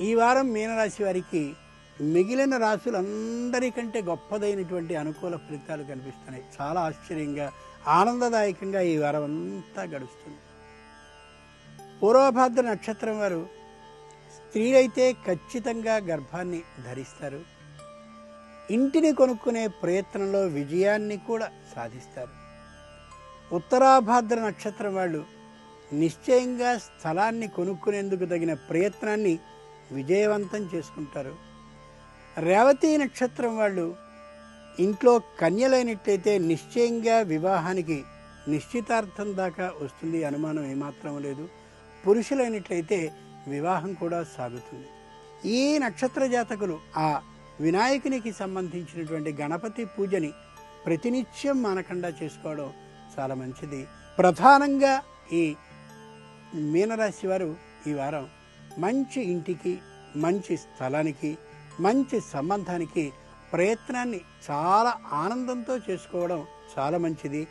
ఈ వారం మీనరాశి వారికి మిగిలిన రాశులందరికంటే గొప్పదైనటువంటి అనుకూల ఫలితాలు కనిపిస్తున్నాయి. చాలా ఆశ్చర్యంగా ఆనందదాయకంగా ఈ వారం అంతా గడుస్తుంది. పూర్వభాద్ర నక్షత్రం వారు స్త్రీలైతే ఖచ్చితంగా గర్భాన్ని ధరిస్తారు. ఇంటిని కొనుక్కునే ప్రయత్నంలో విజయాన్ని కూడా సాధిస్తారు. ఉత్తరాభాద్ర నక్షత్రం వాళ్ళు నిశ్చయంగా స్థలాన్ని కొనుక్కునేందుకు తగిన ప్రయత్నాన్ని విజయవంతం చేసుకుంటారు. రేవతి నక్షత్రం వాళ్ళు ఇంట్లో కన్యలైనట్లయితే నిశ్చయంగా వివాహానికి నిశ్చితార్థం దాకా వస్తుంది. అనుమానం ఏమాత్రం లేదు. పురుషులైనట్లయితే వివాహం కూడా సాగుతుంది. ఈ నక్షత్ర జాతకులు ఆ వినాయకునికి సంబంధించినటువంటి గణపతి పూజని ప్రతినిత్యం మానకుండా చేసుకోవడం చాలా మంచిది. ప్రధానంగా ఈ మీనరాశి వారు ఈ వారం మంచి ఇంటికి మంచి స్థలానికి మంచి సంబంధానికి ప్రయత్నాన్ని చాలా ఆనందంతో చేసుకోవడం చాలా మంచిది.